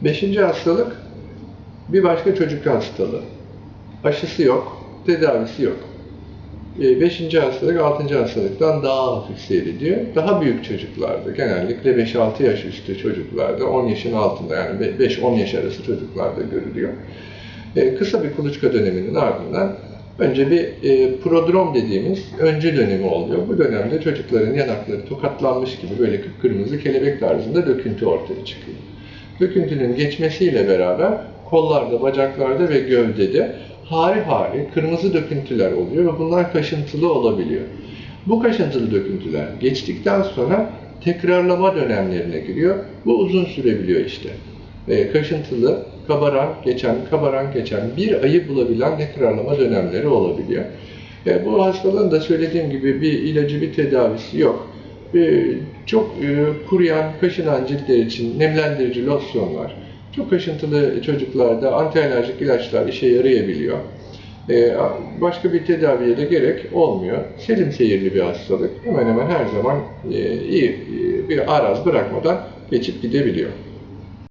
Beşinci hastalık bir başka çocuk hastalığı. Aşısı yok, tedavisi yok. E, Beşinci hastalık altıncı hastalıktan daha hafif seyrediyor. Daha büyük çocuklarda, genellikle 5-6 yaş üstü çocuklarda, 10 yaşın altında yani 5-10 yaş arası çocuklarda görülüyor. E, Kısa bir kuluçka döneminin ardından önce bir e, prodrom dediğimiz öncü dönemi oluyor. Bu dönemde çocukların yanakları tokatlanmış gibi böyle kıpkırmızı kelebek tarzında döküntü ortaya çıkıyor. Döküntünün geçmesiyle beraber kollarda, bacaklarda ve gövdede hari hari kırmızı döküntüler oluyor ve bunlar kaşıntılı olabiliyor. Bu kaşıntılı döküntüler geçtikten sonra tekrarlama dönemlerine giriyor. Bu uzun sürebiliyor işte. E, kaşıntılı, kabaran, geçen, kabaran, geçen bir ayı bulabilen tekrarlama dönemleri olabiliyor. E, bu hastalığın da söylediğim gibi bir ilacı, bir tedavisi yok. E, çok e, kuruyan, kaşınan ciltler için nemlendirici losyonlar, çok kaşıntılı çocuklarda antialerjik ilaçlar işe yarayabiliyor. E, başka bir tedaviye de gerek olmuyor. Selim seyirli bir hastalık. Hemen hemen her zaman e, iyi e, bir araz bırakmadan geçip gidebiliyor.